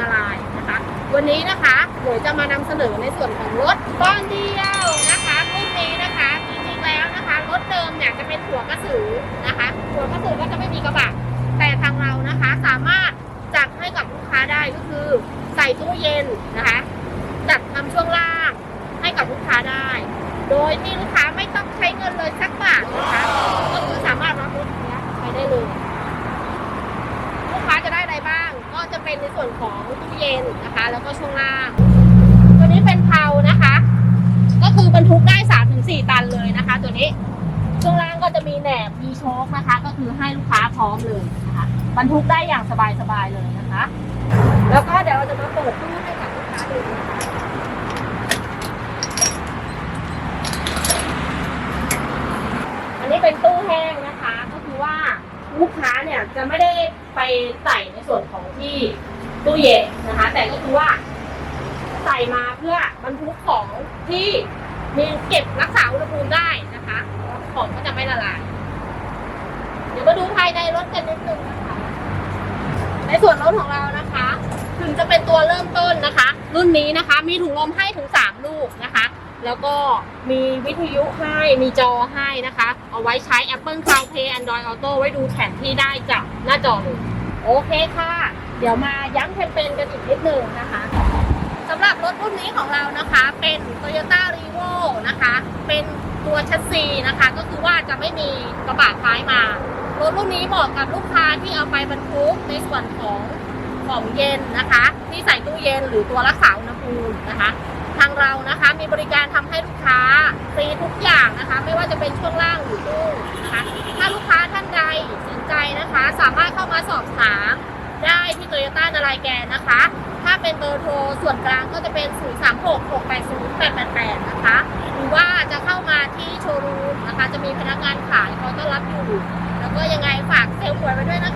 นาลายนะคะ วันนี้นะคะหนูจะมานำเสนอในส่วนของรถก้อนเดียวนะคะรุ่นนี้นะคะจริงๆแล้วนะคะรถเดิมเนี่ยจะเป็นหัวกระสือนะคะหัวกระสือก็จะไม่มีกระบะแต่ทางเรานะคะสามารถจัดให้กับลูกค้าได้ก็คือใส่ตู้เย็นนะคะจัดทำช่วงล่างให้กับลูกค้าได้ โดยที่ลูกค้าไม่ต้องใช้เงินเลยสักบาทนะคะก็คือสามารถรับรถคันนี้ไปได้เลย ลูกค้าจะได้อะไรบ้าง ก็จะ เป็นในส่วนของตู้เย็นนะคะ แล้วก็ช่วงล่าง ตัวนี้เป็นเพานะคะ ก็คือบรรทุกได้สามถึงสี่ตันเลยนะคะ ตัวนี้ช่วงล่างก็จะมีแหนบมีโชคนะคะ ก็คือให้ลูกค้าพร้อมเลยนะคะบรรทุกได้อย่างสบายๆเลยนะคะ แล้วก็เดี๋ยวเราจะมาเปิดตู้ให้กับลูกค้าดูนะคะ อันนี้เป็นตู้แห้งนะคะ ก็คือว่า ลูกค้าเนี่ยจะไม่ได้ไปใส่ในส่วนของที่ตู้เย็นนะคะ แต่ก็คือว่าใส่มาเพื่อบรรทุกของที่มีเก็บรักษาอุณหภูมิได้นะคะ ของก็จะไม่ละลายเดี๋ยวมาดูภายในรถกันนิดนึงนะคะ ในส่วนรถของเรานะคะ ถึงจะเป็นตัวเริ่มต้นนะคะ รุ่นนี้นะคะ มีถุงลมให้ถึง3ลูกนะคะ แล้วก็มีวิทยุให้มีจอให้นะคะ เอาไว้ใช้ Apple CarPlay Android Auto ไว้ดูแผนที่ได้จากหน้าจอเลยโอเคค่ะ เดี๋ยวมาย้ำแคมเปญกันอีกนิดนึงนะคะสำหรับรถรุ่นนี้ของเรานะคะเป็น Toyota r e v o นะคะ เป็นตัวชัสซีนะคะ ก็คือว่าจะไม่มีกระบะท้ายมารถรุ่นนี้เหมาะกับลูกค้าที่เอาไปบรรทุกในส่วนของของเย็นนะคะ ที่ใส่ตู้เย็นหรือตัวรักษาอุณหภูมินะคะ ทางเรานะคะ มีบริการทำให้ลูกค้าฟรีทุกอย่างนะคะ ไม่ว่าจะเป็นช่วงล่างหรือตู้นะคะถ้าลูกค้าท่านใดสนใจนะคะ สามารถเข้ามาสอบถามได้ที่โตโยต้านารายแกนนะคะ ถ้าเป็นเบอร์โทรส่วนกลางก็จะเป็น 036-680-888 นะคะ หรือว่าจะเข้ามาที่โชว์รูมนะคะ จะมีพนักงานขายคอยต้อนรับอยู่ แล้วก็ยังไงฝากเซลล์หวยไว้ด้วยนะคะ